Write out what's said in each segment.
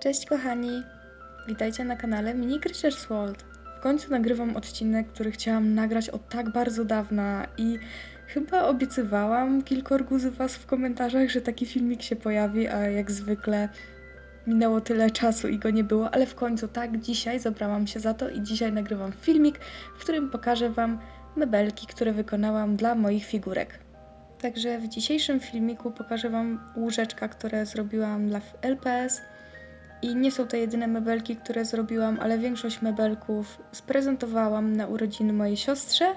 Cześć kochani, witajcie na kanale Mini Creatures World. W końcu nagrywam odcinek, który chciałam nagrać od tak bardzo dawna i chyba obiecywałam kilkorgu z Was w komentarzach, że taki filmik się pojawi, a jak zwykle minęło tyle czasu i go nie było, ale w końcu tak, dzisiaj zabrałam się za to i dzisiaj nagrywam filmik, w którym pokażę Wam mebelki, które wykonałam dla moich figurek. Także w dzisiejszym filmiku pokażę Wam łóżeczka, które zrobiłam dla LPS. I nie są to jedyne mebelki, które zrobiłam, ale większość mebelków sprezentowałam na urodziny mojej siostrze.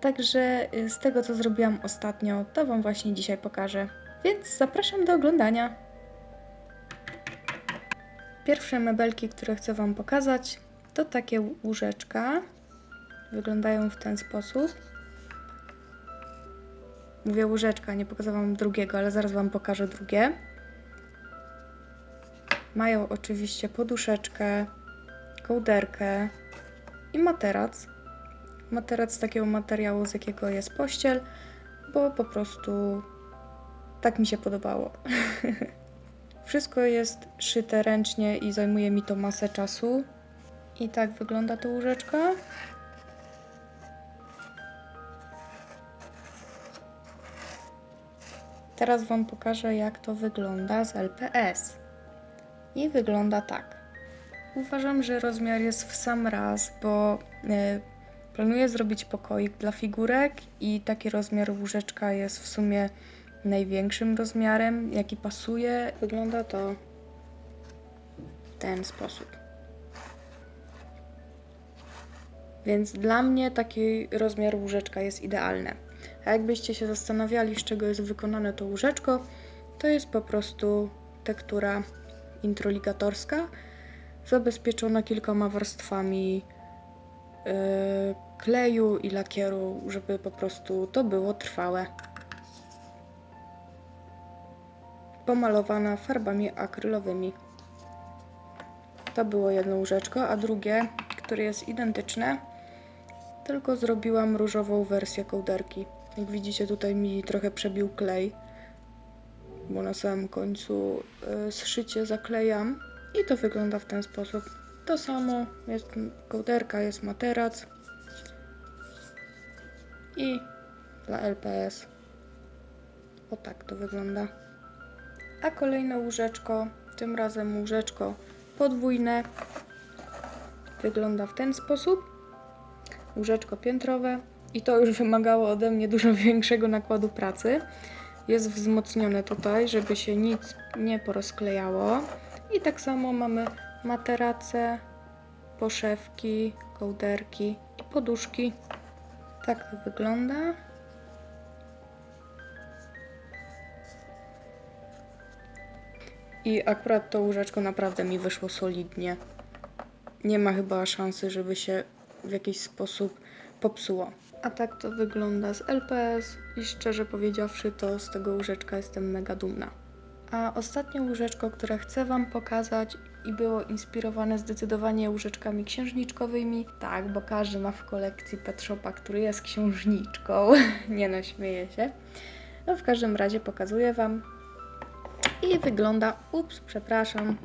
Także y, z tego, co zrobiłam ostatnio, to Wam właśnie dzisiaj pokażę. Więc zapraszam do oglądania. Pierwsze mebelki, które chcę Wam pokazać, to takie łóżeczka. Wyglądają w ten sposób. Mówię łóżeczka, nie pokazałam drugiego, ale zaraz Wam pokażę drugie. Mają oczywiście poduszeczkę, kołderkę i materac. Materac z takiego materiału, z jakiego jest pościel, bo po prostu tak mi się podobało. Wszystko jest szyte ręcznie i zajmuje mi to masę czasu. I tak wygląda to łóżeczko. Teraz Wam pokażę, jak to wygląda z LPS. I wygląda tak. Uważam, że rozmiar jest w sam raz, bo e, planuję zrobić pokoik dla figurek i taki rozmiar łóżeczka jest w sumie największym rozmiarem, jaki pasuje. Wygląda to w ten sposób. Więc dla mnie taki rozmiar łóżeczka jest idealny. A jakbyście się zastanawiali, z czego jest wykonane to łóżeczko, to jest po prostu tektura introligatorska, zabezpieczona kilkoma warstwami yy, kleju i lakieru, żeby po prostu to było trwałe. Pomalowana farbami akrylowymi. To było jedno łóżeczko, a drugie, które jest identyczne, tylko zrobiłam różową wersję kołderki. Jak widzicie, tutaj mi trochę przebił klej, bo na samym końcu y, zszycie zaklejam i to wygląda w ten sposób. To samo, jest kołderka, jest materac i dla LPS. O tak to wygląda. A kolejne łóżeczko, tym razem łóżeczko podwójne, wygląda w ten sposób. Łóżeczko piętrowe i to już wymagało ode mnie dużo większego nakładu pracy. Jest wzmocnione tutaj, żeby się nic nie porozklejało. I tak samo mamy materace, poszewki, kołderki i poduszki. Tak to wygląda. I akurat to łóżeczko naprawdę mi wyszło solidnie. Nie ma chyba szansy, żeby się w jakiś sposób popsuło. A tak to wygląda z LPS i szczerze powiedziawszy, to z tego łóżeczka jestem mega dumna. A ostatnie łóżeczko, które chcę Wam pokazać i było inspirowane zdecydowanie łóżeczkami księżniczkowymi. Tak, bo każdy ma w kolekcji pet shopa, który jest księżniczką. Nie no, śmieję się. No w każdym razie pokazuję Wam. I wygląda, ups, przepraszam,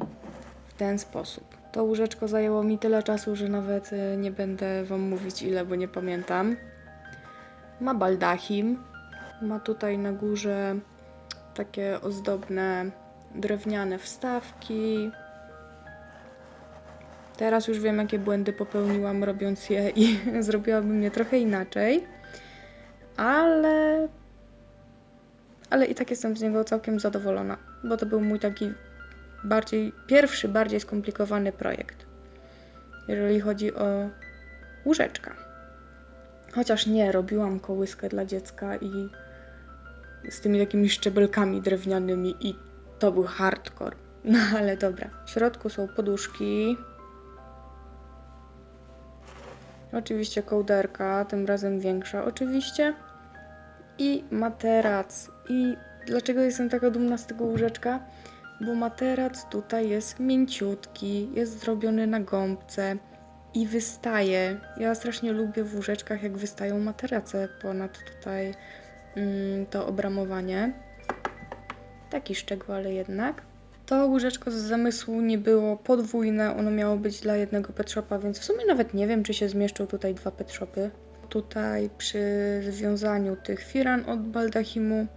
w ten sposób. To łóżeczko zajęło mi tyle czasu, że nawet y, nie będę Wam mówić ile, bo nie pamiętam. Ma baldachim, ma tutaj na górze takie ozdobne drewniane wstawki. Teraz już wiem, jakie błędy popełniłam robiąc je i zrobiłabym je trochę inaczej. Ale ale i tak jestem z niego całkiem zadowolona, bo to był mój taki bardziej, pierwszy, bardziej skomplikowany projekt, jeżeli chodzi o łóżeczka. Chociaż nie, robiłam kołyskę dla dziecka i z tymi takimi szczebelkami drewnianymi i to był hardcore. No ale dobra. W środku są poduszki. Oczywiście kołderka, tym razem większa oczywiście. I materac. I dlaczego jestem taka dumna z tego łóżeczka? Bo materac tutaj jest mięciutki, jest zrobiony na gąbce i wystaje. Ja strasznie lubię w łóżeczkach, jak wystają materace ponad tutaj mm, to obramowanie. Taki szczegół, ale jednak. To łóżeczko z zamysłu nie było podwójne, ono miało być dla jednego pet shopa, więc w sumie nawet nie wiem, czy się zmieszczą tutaj dwa pet shopy. Tutaj przy związaniu tych firan od baldachimu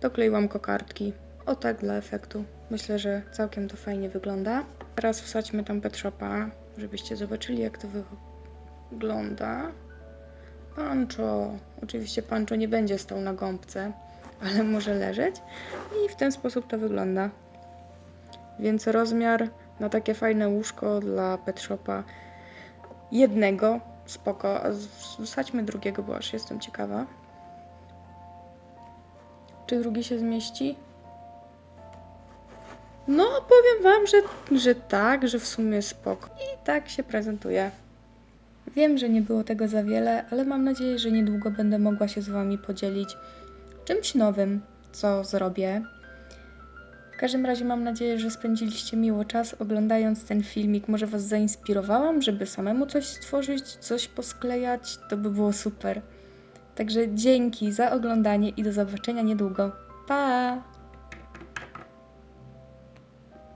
dokleiłam kokardki. O tak dla efektu. Myślę, że całkiem to fajnie wygląda. Teraz wsadźmy tam pet shopa, żebyście zobaczyli jak to wygląda. Pancho. Oczywiście Pancho nie będzie stał na gąbce, ale może leżeć. I w ten sposób to wygląda. Więc rozmiar na takie fajne łóżko dla pet shopa jednego, spoko. A Wsadźmy drugiego, bo aż jestem ciekawa. Czy drugi się zmieści? No, powiem wam, że, że tak, że w sumie spoko. I tak się prezentuje. Wiem, że nie było tego za wiele, ale mam nadzieję, że niedługo będę mogła się z wami podzielić czymś nowym, co zrobię. W każdym razie mam nadzieję, że spędziliście miło czas oglądając ten filmik. Może Was zainspirowałam, żeby samemu coś stworzyć, coś posklejać. To by było super. Także dzięki za oglądanie i do zobaczenia niedługo. Pa!